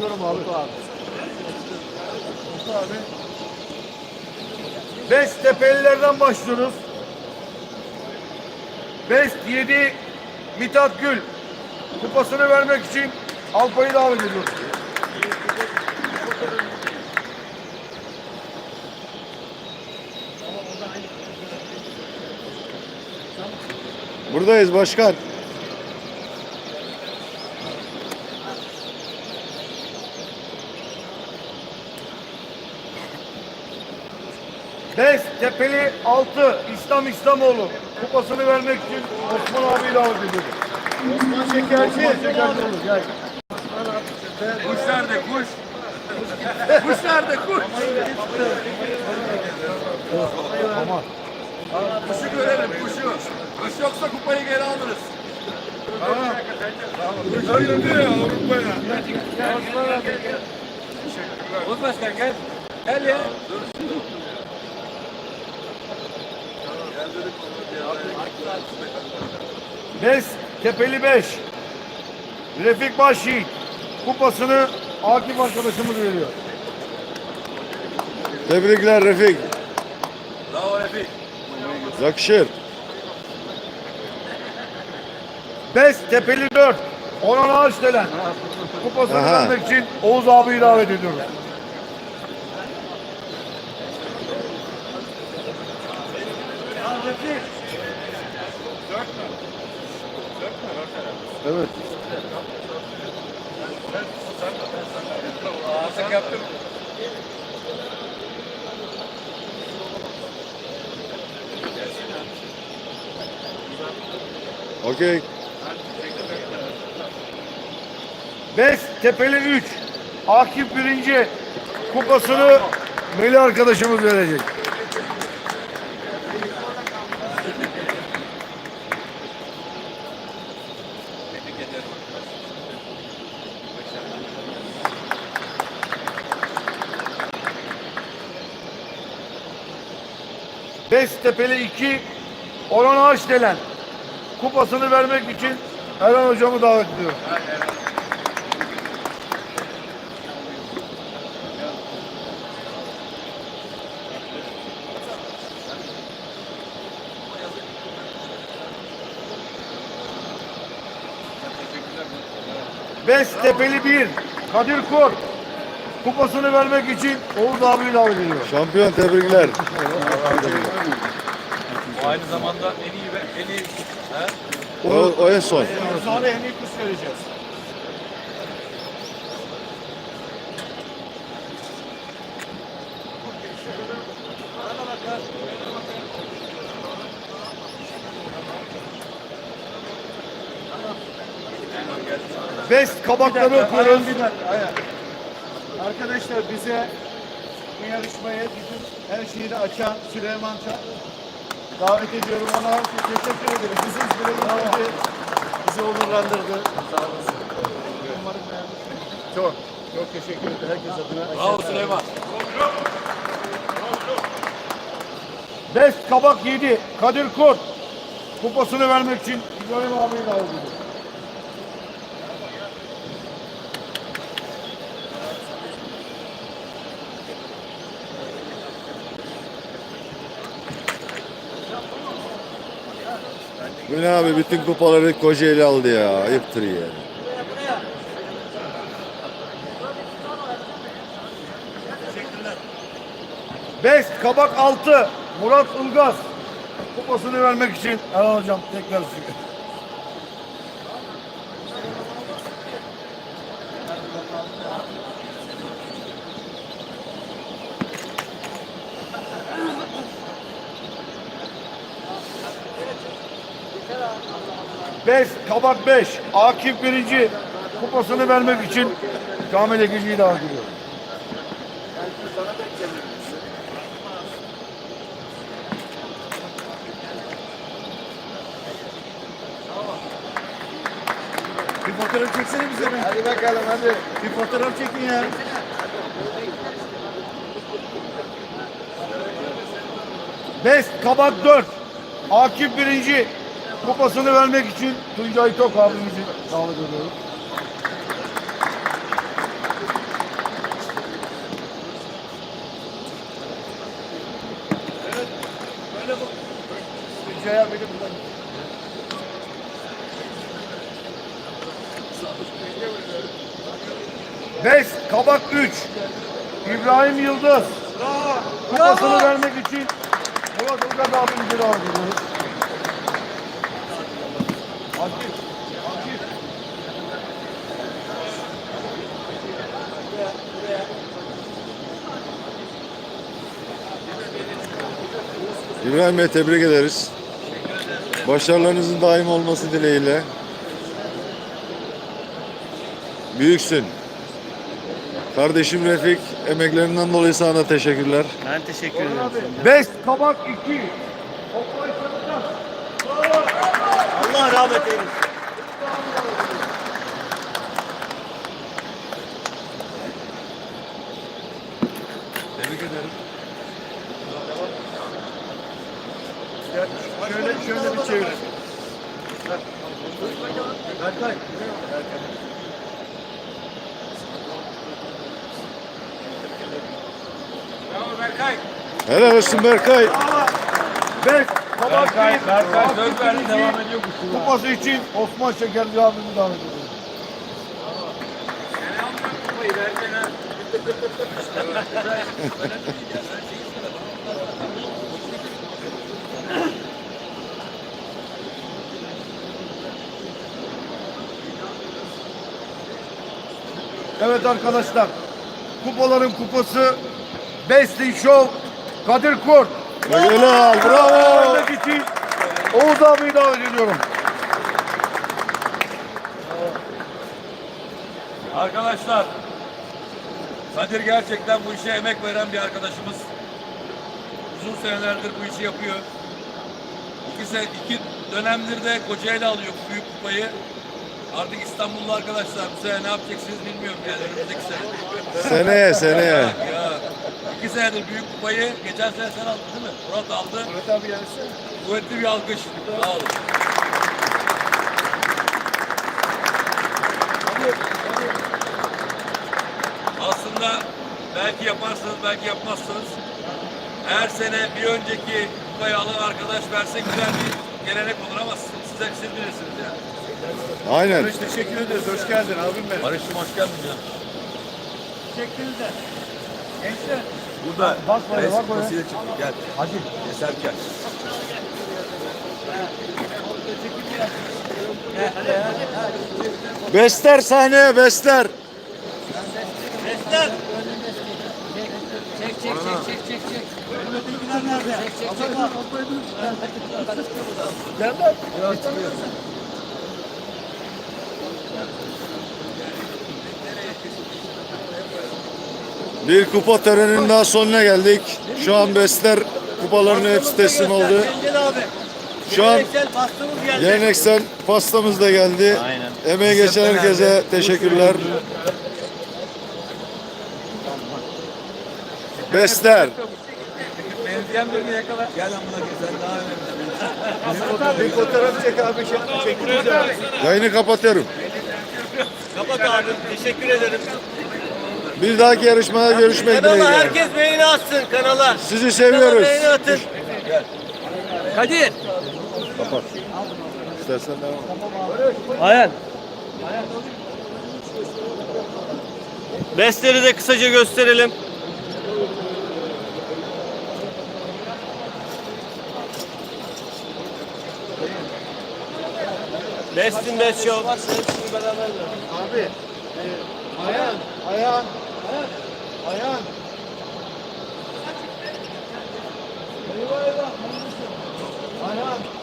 Bakıyorum abi. Oku abi. Oku abi. Best Tepelilerden başlıyoruz. Best 7 Mithat Gül. Kupasını vermek için Alpa'yı davet ediyoruz. Buradayız başkan. Tepeli 6 İslam İslamoğlu. Kupasını vermek için Osman abiyi davet ediyoruz. Osman Şekerci. Osman Şekerci olur gel. Kuş nerede kuş? kuş nerede kuş? Tamam. Kuşu görelim kuşu. Kuş yoksa kupayı geri alırız. Tamam. Öyle diyor ya Avrupa'ya. Oğuz Başkan gel. Gel ya. Best Tepeli 5. Refik Başyiğit. Kupasını Akif arkadaşımız veriyor. Tebrikler Refik. Bravo Refik. Yakışır. Best Tepeli 4. Orhan Ağaçdelen. Kupasını vermek için Oğuz abiyi davet ediyoruz. Evet. Ağzık yaptım. Okey. Best Tepeli 3. Akif birinci. Kupasını Melih arkadaşımız verecek. Tepeli 2. Orhan Ağaçdelen. Kupasını vermek için Erhan hocamı davet ediyorum. Best Tepeli 1. Kadir Kor. Kupasını vermek için Oğuz abiyi davet ediyor. Şampiyon tebrikler. O aynı zamanda en iyi ve en iyi he? O, o en son. Sonra en iyi kuş vereceğiz. Best kabakları okuyoruz. Arkadaşlar bize bu yarışmaya bütün her şeyi de açan Süleyman Çak davet ediyorum ona teşekkür ederim. Bizi İzmir'e getirdi. Bizi onurlandırdı. Sağ olasın. Umarım beğenmişsiniz. Çok, çok teşekkür ederim herkes adına. Bravo Süleyman. Best kabak 7. Kadir Kurt. Kupasını vermek için İbrahim abiyi davet ediyor. Bu ne abi bütün kupaları Kocaeli aldı ya. Ayıptır ya. Best kabak 6. Murat Ilgaz. Kupasını vermek için Erhan hocam tekrar size. Best kabak 5. Akif birinci. Kupasını vermek için Kamil Ekici'yi davet ediyor. Bir fotoğraf çeksene bize. be. Hadi bakalım hadi. Bir fotoğraf çekin ya. Best kabak 4. Akif birinci kupasını vermek için Tuncay Tok abimizi davet ediyorum. Tuncay'a beni buradan Beş, kabak üç. İbrahim Yıldız. Kupasını vermek için Murat Ulgaz abimizi davet ediyoruz. İbrahim Bey tebrik ederiz. Başarılarınızın daim olması dileğiyle. Büyüksün. Kardeşim Refik emeklerinden dolayı sana teşekkürler. Ben teşekkür ederim. Best Kabak 2. Allah rahmet eylesin. Tebrik ederim. Şöyle, şöyle bir çevir. Berkay. Bravo Berkay. Helal olsun Berkay. Kabak 1. Berkay söz verdi devam Kupası için Osman Şekerci abimizi davet ha. Evet arkadaşlar. Kupaların kupası Best in Show Kadir Kurt. Bravo. Vermek için Oğuz abiyi davet ediyorum. Arkadaşlar Kadir gerçekten bu işe emek veren bir arkadaşımız. Uzun senelerdir bu işi yapıyor. İki, se iki dönemdir de Kocaeli alıyor bu büyük kupayı. Artık İstanbullu arkadaşlar bu sene ne yapacaksınız bilmiyorum yani önümüzdeki sene. Seneye seneye. İki senedir büyük kupayı geçen sene sen aldın değil mi? Murat aldı. Murat abi gelsin. Kuvvetli bir alkış. Sağ olun. Aslında belki yaparsınız, belki yapmazsınız. Her sene bir önceki kupayı alan arkadaş verse güzel bir gelenek olur ama siz, siz, siz bilirsiniz yani. Aynen. Barış teşekkür ederiz. Hoş geldin abim benim. Barış'ım hoş geldin canım. Teşekkürler. Gençler. Burada. Bak böyle, bak böyle. çıktı. Gel. Hadi. Eser gel. Bester sahneye Bester. Sesler. Çek çek çek çek çek çek. Önümdekiler nerede? Çek çek çek. Bir kupa töreninin daha sonuna geldik. Şu an Bester kupalarının hepsi teslim oldu. Şu an Geleneksel pastamız da geldi. Emeğe geçen herkese teşekkürler. Bester. Benzeyen birini yakala. Gel amına koyayım sen daha önemli. Bir fotoğraf çek abi. Abi. Yayını kapatıyorum. Kapat abi. Teşekkür ederim. Bir dahaki yarışmada görüşmek Kanala dileğiyle. herkes beğeni atsın kanala. Sizi Kanala seviyoruz. beğeni atın. Kadir. Kapat. İstersen devam. Ayhan. Bestleri de kısaca gösterelim. Best in Best Show. Abi. e, Ayhan. Eyvah eyvah. Ayhan.